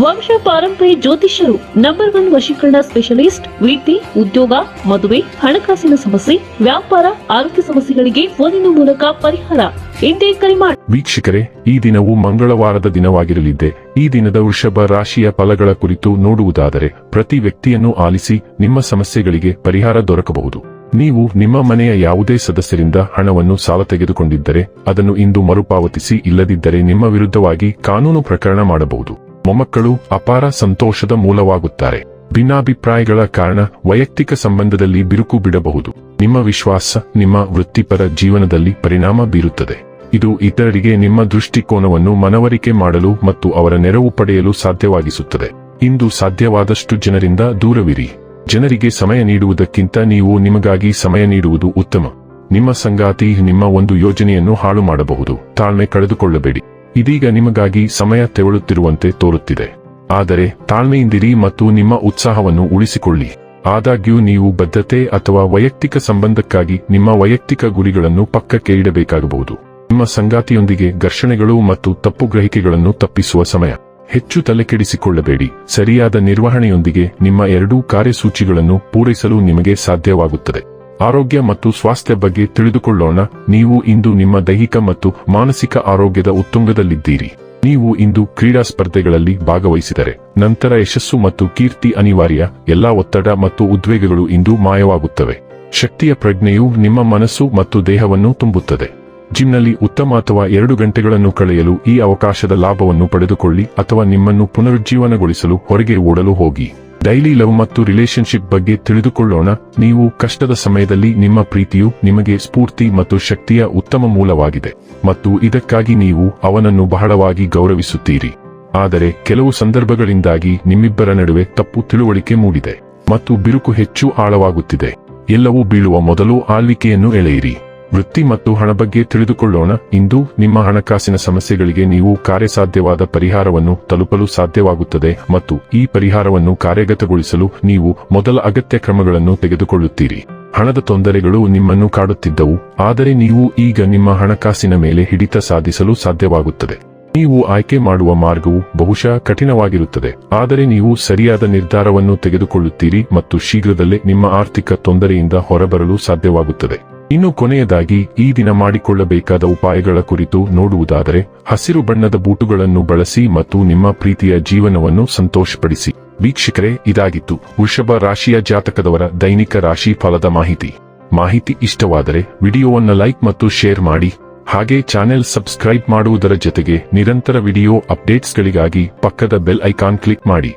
ವಂಶ ಪಾರಂಪರ್ಯ ಜ್ಯೋತಿಷ್ಯರು ನಂಬರ್ ಒನ್ ವಶೀಕರಣ ಸ್ಪೆಷಲಿಸ್ಟ್ ವೃತ್ತಿ ಉದ್ಯೋಗ, ಮದುವೆ, ಹಣಕಾಸಿನ ಸಮಸ್ಯೆ, ವ್ಯಾಪಾರ, ಆರೋಗ್ಯ ಸಮಸ್ಯೆಗಳಿಗೆ ಫೋನಿನ ಮೂಲಕ ಪರಿಹಾರ. ಮಾಡಿ ವೀಕ್ಷಕರೇ, ಈ ದಿನವು ಮಂಗಳವಾರದ ದಿನವಾಗಿರಲಿದೆ ಈ ದಿನದ ವೃಷಭ ರಾಶಿಯ ಫಲಗಳ ಕುರಿತು ನೋಡುವುದಾದರೆ, ಪ್ರತಿ ವ್ಯಕ್ತಿಯನ್ನು ಆಲಿಸಿ ನಿಮ್ಮ ಸಮಸ್ಯೆಗಳಿಗೆ ಪರಿಹಾರ ದೊರಕಬಹುದು. ನೀವು ನಿಮ್ಮ ಮನೆಯ ಯಾವುದೇ ಸದಸ್ಯರಿಂದ ಹಣವನ್ನು ಸಾಲ ತೆಗೆದುಕೊಂಡಿದ್ದರೆ, ಅದನ್ನು ಇಂದು ಮರುಪಾವತಿಸಿ ಇಲ್ಲದಿದ್ದರೆ ನಿಮ್ಮ ವಿರುದ್ಧವಾಗಿ ಕಾನೂನು ಪ್ರಕರಣ ಮಾಡಬಹುದು. ಮೊಮ್ಮಕ್ಕಳು ಅಪಾರ ಸಂತೋಷದ ಮೂಲವಾಗುತ್ತಾರೆ. ಭಿನ್ನಾಭಿಪ್ರಾಯಗಳ ಕಾರಣ ವೈಯಕ್ತಿಕ ಸಂಬಂಧದಲ್ಲಿ ಬಿರುಕು ಬಿಡಬಹುದು. ನಿಮ್ಮ ವಿಶ್ವಾಸ, ನಿಮ್ಮ ವೃತ್ತಿಪರ ಜೀವನದಲ್ಲಿ ಪರಿಣಾಮ ಬೀರುತ್ತದೆ. ಇದು ಇತರರಿಗೆ ನಿಮ್ಮ ದೃಷ್ಟಿಕೋನವನ್ನು ಮನವರಿಕೆ ಮಾಡಲು ಮತ್ತು ಅವರ ನೆರವು ಪಡೆಯಲು ಸಾಧ್ಯವಾಗಿಸುತ್ತದೆ. ಇಂದು ಸಾಧ್ಯವಾದಷ್ಟು ಜನರಿಂದ ದೂರವಿರಿ. ಜನರಿಗೆ ಸಮಯ ನೀಡುವುದಕ್ಕಿಂತ ನೀವು ನಿಮಗಾಗಿ ಸಮಯ ನೀಡುವುದು ಉತ್ತಮ. ನಿಮ್ಮ ಸಂಗಾತಿ, ನಿಮ್ಮ ಒಂದು ಯೋಜನೆಯನ್ನು ಹಾಳು ಮಾಡಬಹುದು ತಾಳ್ಮೆ ಕಳೆದುಕೊಳ್ಳಬೇಡಿ. ಇದೀಗ ನಿಮಗಾಗಿ ಸಮಯ ತೆವಳುತ್ತಿರುವಂತೆ ತೋರುತ್ತಿದೆ. ಆದರೆ ತಾಳ್ಮೆಯಿಂದಿರಿ ಮತ್ತು ನಿಮ್ಮ ಉತ್ಸಾಹವನ್ನು ಉಳಿಸಿಕೊಳ್ಳಿ. ಆದಾಗ್ಯೂ ನೀವು ಬದ್ಧತೆ ಅಥವಾ ವೈಯಕ್ತಿಕ ಸಂಬಂಧಕ್ಕಾಗಿ ನಿಮ್ಮ ವೈಯಕ್ತಿಕ ಗುರಿಗಳನ್ನು ಪಕ್ಕಕ್ಕೆ ಇಡಬೇಕಾಗಬಹುದು. ನಿಮ್ಮ ಸಂಗಾತಿಯೊಂದಿಗೆ ಘರ್ಷಣೆಗಳು ಮತ್ತು ತಪ್ಪು ಗ್ರಹಿಕೆಗಳನ್ನು ತಪ್ಪಿಸುವ ಸಮಯ. ಹೆಚ್ಚು ತಲೆಕೆಡಿಸಿಕೊಳ್ಳಬೇಡಿ. ಸರಿಯಾದ ನಿರ್ವಹಣೆಯೊಂದಿಗೆ ನಿಮ್ಮ ಎರಡೂ ಕಾರ್ಯಸೂಚಿಗಳನ್ನು ಪೂರೈಸಲು ನಿಮಗೆ ಸಾಧ್ಯವಾಗುತ್ತದೆ. ಆರೋಗ್ಯ ಮತ್ತು ಸ್ವಾಸ್ಥ್ಯ ಬಗ್ಗೆ ತಿಳಿದುಕೊಳ್ಳೋಣ. ನೀವು ಇಂದು ನಿಮ್ಮ ದೈಹಿಕ ಮತ್ತು ಮಾನಸಿಕ ಆರೋಗ್ಯದ ಉತ್ತುಂಗದಲ್ಲಿದ್ದೀರಿ. ನೀವು ಇಂದು ಕ್ರೀಡಾ ಸ್ಪರ್ಧೆಗಳಲ್ಲಿ ಭಾಗವಹಿಸಿದರೆ. ನಂತರ ಯಶಸ್ಸು ಮತ್ತು ಕೀರ್ತಿ ಅನಿವಾರ್ಯ, ಎಲ್ಲಾ ಒತ್ತಡ ಮತ್ತು ಉದ್ವೇಗಗಳು ಇಂದು ಮಾಯವಾಗುತ್ತವೆ. ಶಕ್ತಿಯ ಪ್ರಜ್ಞೆಯು ನಿಮ್ಮ ಮನಸ್ಸು ಮತ್ತು ದೇಹವನ್ನು ತುಂಬುತ್ತದೆ. ಜಿಮ್ನಲ್ಲಿ ಉತ್ತಮ ಅಥವಾ ಎರಡು ಗಂಟೆಗಳನ್ನು ಕಳೆಯಲು ಈ ಅವಕಾಶದ ಲಾಭವನ್ನು ಪಡೆದುಕೊಳ್ಳಿ ಅಥವಾ ನಿಮ್ಮನ್ನು ಪುನರುಜ್ಜೀವನಗೊಳಿಸಲು ಹೊರಗೆ ಓಡಲು ಹೋಗಿ. ಡೈಲಿ ಲವ್ ಮತ್ತು ರಿಲೇಶನ್ಶಿಪ್ ಬಗ್ಗೆ ತಿಳಿದುಕೊಳ್ಳೋಣ. ನೀವು ಕಷ್ಟದ ಸಮಯದಲ್ಲಿ ನಿಮ್ಮ ಪ್ರೀತಿಯು ನಿಮಗೆ ಸ್ಫೂರ್ತಿ ಮತ್ತು ಶಕ್ತಿಯ ಉತ್ತಮ ಮೂಲವಾಗಿದೆ. ಮತ್ತು ಇದಕ್ಕಾಗಿ ನೀವು ಅವನನ್ನು ಬಹಳವಾಗಿ ಗೌರವಿಸುತ್ತೀರಿ. ಆದರೆ ಕೆಲವು ಸಂದರ್ಭಗಳಿಂದಾಗಿ ನಿಮ್ಮಿಬ್ಬರ ನಡುವೆ ತಪ್ಪು ತಿಳುವಳಿಕೆ ಮೂಡಿದೆ. ಮತ್ತು ಬಿರುಕು ಹೆಚ್ಚು ಆಳವಾಗುತ್ತಿದೆ. ಎಲ್ಲವೂ ಬೀಳುವ ಮೊದಲು ಆಳ್ವಿಕೆಯನ್ನು ಎಳೆಯಿರಿ. ವೃತ್ತಿ ಮತ್ತು ಹಣ ಬಗ್ಗೆ ತಿಳಿದುಕೊಳ್ಳೋಣ. ಇಂದು ನಿಮ್ಮ ಹಣಕಾಸಿನ ಸಮಸ್ಯೆಗಳಿಗೆ ನೀವು ಕಾರ್ಯಸಾಧ್ಯವಾದ ಪರಿಹಾರವನ್ನು ತಲುಪಲು ಸಾಧ್ಯವಾಗುತ್ತದೆ ಮತ್ತು ಈ ಪರಿಹಾರವನ್ನು ಕಾರ್ಯಗತಗೊಳಿಸಲು ನೀವು ಮೊದಲ ಅಗತ್ಯ ಕ್ರಮಗಳನ್ನು ತೆಗೆದುಕೊಳ್ಳುತ್ತೀರಿ. ಹಣದ ತೊಂದರೆಗಳು ನಿಮ್ಮನ್ನು ಕಾಡುತ್ತಿದ್ದವು, ಆದರೆ ನೀವು ಈಗ ನಿಮ್ಮ ಹಣಕಾಸಿನ ಮೇಲೆ ಹಿಡಿತ ಸಾಧಿಸಲು ಸಾಧ್ಯವಾಗುತ್ತದೆ. ನೀವು ಆಯ್ಕೆ ಮಾಡುವ ಮಾರ್ಗವು ಬಹುಶಃ ಕಠಿಣವಾಗಿರುತ್ತದೆ, ಆದರೆ ನೀವು ಸರಿಯಾದ ನಿರ್ಧಾರವನ್ನು ತೆಗೆದುಕೊಳ್ಳುತ್ತೀರಿ ಮತ್ತು ಶೀಘ್ರದಲ್ಲೇ ನಿಮ್ಮ ಆರ್ಥಿಕ ತೊಂದರೆಯಿಂದ ಹೊರಬರಲು ಸಾಧ್ಯವಾಗುತ್ತದೆ. ಇನ್ನು ಕೊನೆಯದಾಗಿ ಈ ದಿನ ಮಾಡಿಕೊಳ್ಳಬೇಕಾದ ಉಪಾಯಗಳ ಕುರಿತು ನೋಡುವುದಾದರೆ, ಹಸಿರು ಬಣ್ಣದ ಬೂಟುಗಳನ್ನು ಬಳಸಿ ಮತ್ತು ನಿಮ್ಮ ಪ್ರೀತಿಯ ಜೀವನವನ್ನು ಸಂತೋಷಪಡಿಸಿ. ವೀಕ್ಷಕರೇ, ಇದಾಗಿತ್ತು. ವೃಷಭ ರಾಶಿಯ ಜಾತಕದವರ ದೈನಿಕ ರಾಶಿ ಫಲದ ಮಾಹಿತಿ. ಮಾಹಿತಿ ಇಷ್ಟವಾದರೆ ವಿಡಿಯೋವನ್ನು ಲೈಕ್ ಮತ್ತು ಶೇರ್ ಮಾಡಿ. ಹಾಗೆ ಚಾನೆಲ್ ಸಬ್ಸ್ಕ್ರೈಬ್ ಮಾಡುವುದರ ಜೊತೆಗೆ ನಿರಂತರ ವಿಡಿಯೋ ಅಪ್ಡೇಟ್ಸ್ಗಳಿಗಾಗಿ ಪಕ್ಕದ ಬೆಲ್ ಐಕಾನ್ ಕ್ಲಿಕ್ ಮಾಡಿ.